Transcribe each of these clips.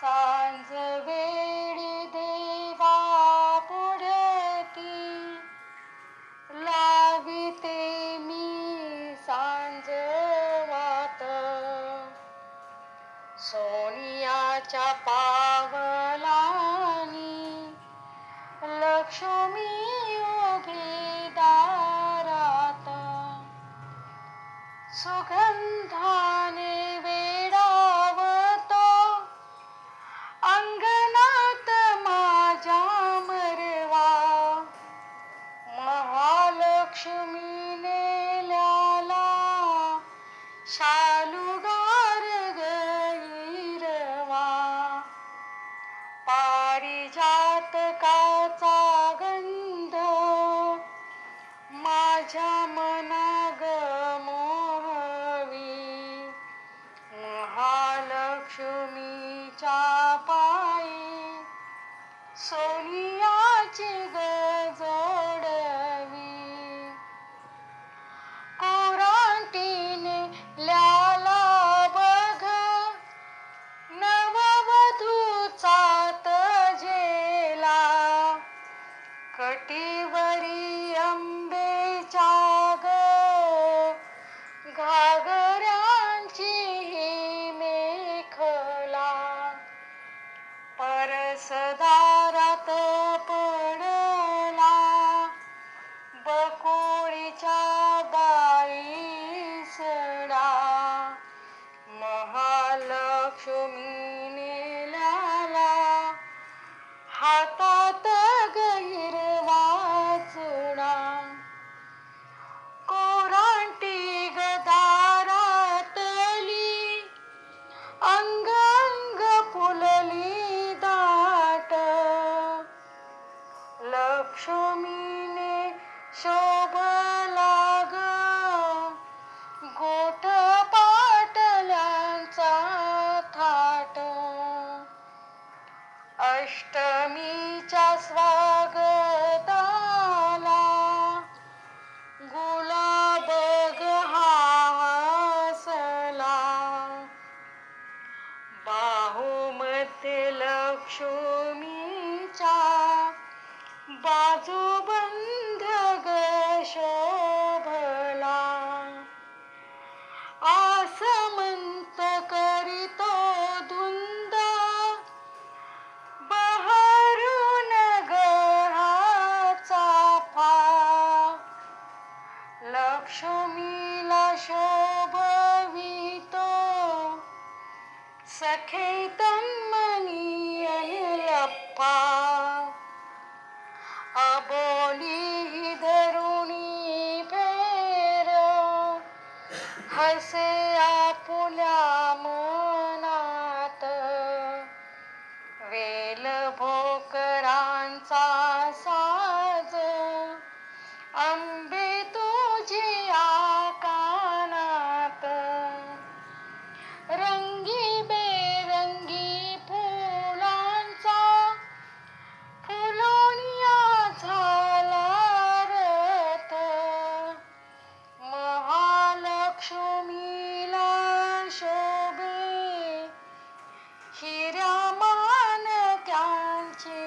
सांज वेळी देवा पुढती. लाविते मी सांज वात. सोनियाच्या पावलानी लक्ष्मी उभी दारात. सुगंधा शालुगार गैरवा पारिजातकाचा गंध माझ्या मनाग मोहवी महालक्ष्मीच्या पायी सोनिया महालक्ष्मीने लाला हातात गहिरवा चुडा कोरांटी गदारातली अंग अंग फुलली दाट. लक्ष्मीने शोभ लाग गोठ अष्टमीच्या स्वागताला गुलाब हसला. बाहुमध्ये लक्ष्मीच्या बाजूबंध سكيتمني يلقى أبولي دروني بيرا هسي أبولا مناتا ويل بوكا हिऱ्या मानक्यांचे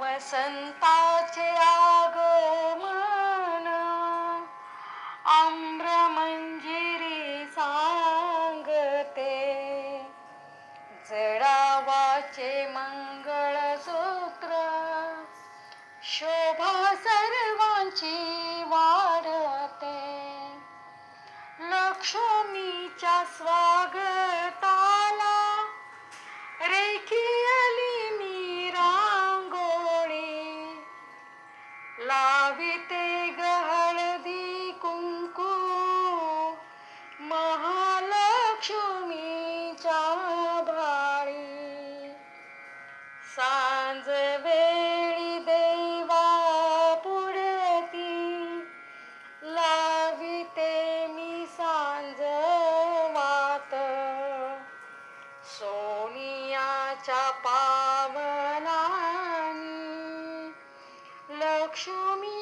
वसंताचे आगमन आम्रमंजिरी सांगते. जडावाचे मंगळसूत्र शोभा सर्वांची लक्ष्मीच्या स्वागताला. रेखियली मी रांगोळी. लाविते सोनियाच्या लक्ष्मी